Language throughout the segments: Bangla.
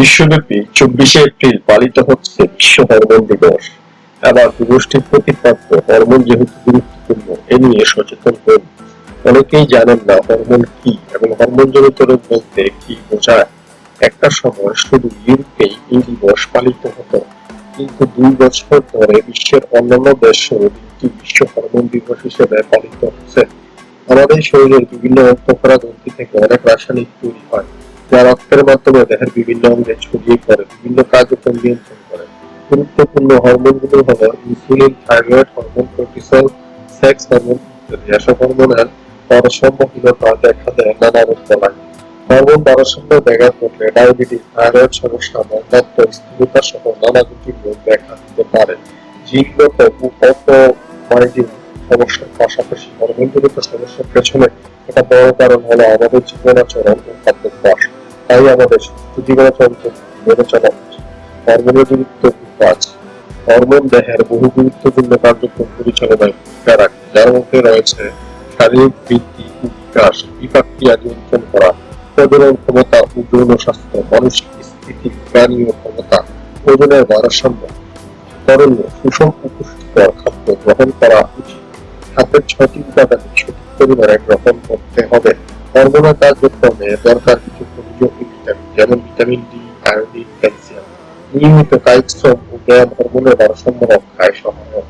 বিশ্বব্যাপী চব্বিশে এপ্রিল পালিত হচ্ছে বিশ্ব হরমোন দিবস। আবার দিবসটির প্রতিপাদ্য হরমোন যেহেতু গুরুত্বপূর্ণ, এ নিয়ে সচেতন হন। অনেকেই জানেন না হরমোন কি এবং হরমোনজনিত রোগ বলতে কি বোঝায়। একটা সময় শুধু ইউরোপেই এই দিবস পালিত হতো, কিন্তু দুই বছর ধরে বিশ্বের অন্যান্য দেশেও দিনটি বিশ্ব হরমোন দিবস হিসেবে পালিত হচ্ছে। আমাদের শরীরের বিভিন্ন অন্তঃকরা গ্রন্থি থেকে অনেক রাসায়নিক তৈরি হয়। যা রক্তের মাধ্যমে দেহের বিভিন্ন অঙ্গে ছড়িয়ে পড়ে, বিভিন্ন কার্যক্রম নিয়ন্ত্রণ করে। গুরুত্বপূর্ণ হরমোনগুলো হলো insulin, thyroid, hormone, cortisol, sex hormone ইত্যাদি। এসব হরমোনের ভারসাম্যহীনতা দেখা দেয় নানা রোগ বলায় হরমোন ভারসাম্য ব্যাঘাত ঘটলে ডায়াবেটিস, থাইরয়েড সমস্যা মন্দাত্ম স্থূলতা সহ নানা জটিল রোগ দেখা দিতে পারে। জিনগত অটোমাইজিং সমস্যার পাশাপাশি হরমোনজনিত সমস্যার পেছনে একটা বড় কারণ হলো আমাদের জীবনাচরণ ও খাদ্যাভ্যাস তাই আমাদের সুস্থ জীবনাচরণ মেনে চলা উচিত হরমোনের গুরুত্ব খুব আছে হরমোন দেহের বহু গুরুত্বপূর্ণ কার্যক্রম পরিচালনায় ভূমিকা রাখে, যার মধ্যে রয়েছে শারীরিক বৃদ্ধি, বিকাশ বিপাক্রিয়া নিয়ন্ত্রণ করা, প্রজনন ক্ষমতা ও যৌন স্বাস্থ্য, মানসিক স্থিতি জ্ঞানীয় ক্ষমতা, ওজনের ভারসাম্য করণীয় সুষম পুষ্টিকর খাদ্য গ্রহণ করা উচিত। খাদ্যের ছয়টি উপাদান সঠিক পরিমাণে গ্রহণ করতে হবে। হরমোনাল কার্যক্রমে দরকার ভিটামিন ডি, আয়োডিন, ক্যালসিয়াম নিয়মিত কায়িক ও ব্যায়াম হরমোনের ভারসাম্য রক্ষায় সহায়ক।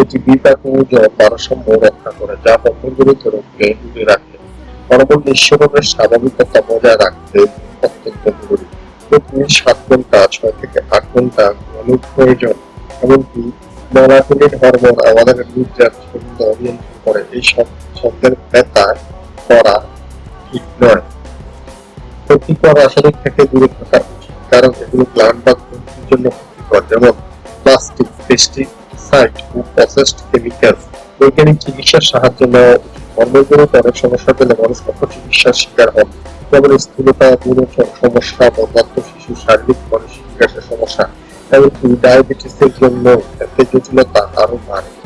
এটি বিপাক ও ওজন ভারসাম্য রক্ষা করে, যা হরমোনজনিত রোগকে দূরে রাখে। হরমোন নিঃসরণের স্বাভাবিকতা বজায় রাখতে অত্যন্ত জরুরি। প্রতিদিন সাত ঘণ্টা, ছয় থেকে আট ঘণ্টা ঘুমানোর প্রয়োজন। এমনকি মেলাটোনিন হরমোন আমাদের নির্যাত ছন্দ নিয়ন্ত্রণ করে। এই সব ছন্দের ব্যথা করা ঠিক নয়। ক্ষতিকর রাসায়নিক থেকে দূরে থাকা উচিত কারণ এগুলো গ্ল্যান্ড বা জন্য ক্ষতিকর, যেমন প্লাস্টিক পেস্টিসাইড ও প্রসেসড কেমিক্যাল বৈজ্ঞানিক চিকিৎসার সাহায্য নেওয়া উচিত। অনেক মানুষ অপচিকিৎসার শিকার হন। যেমন স্থূলতা সমস্যা বন্ধাত্ম শিশু, শারীরিক, মানসিক বিকাশের সমস্যা। এমনকি ডায়াবেটিসের জন্য জটিলতা আরও বাড়ে।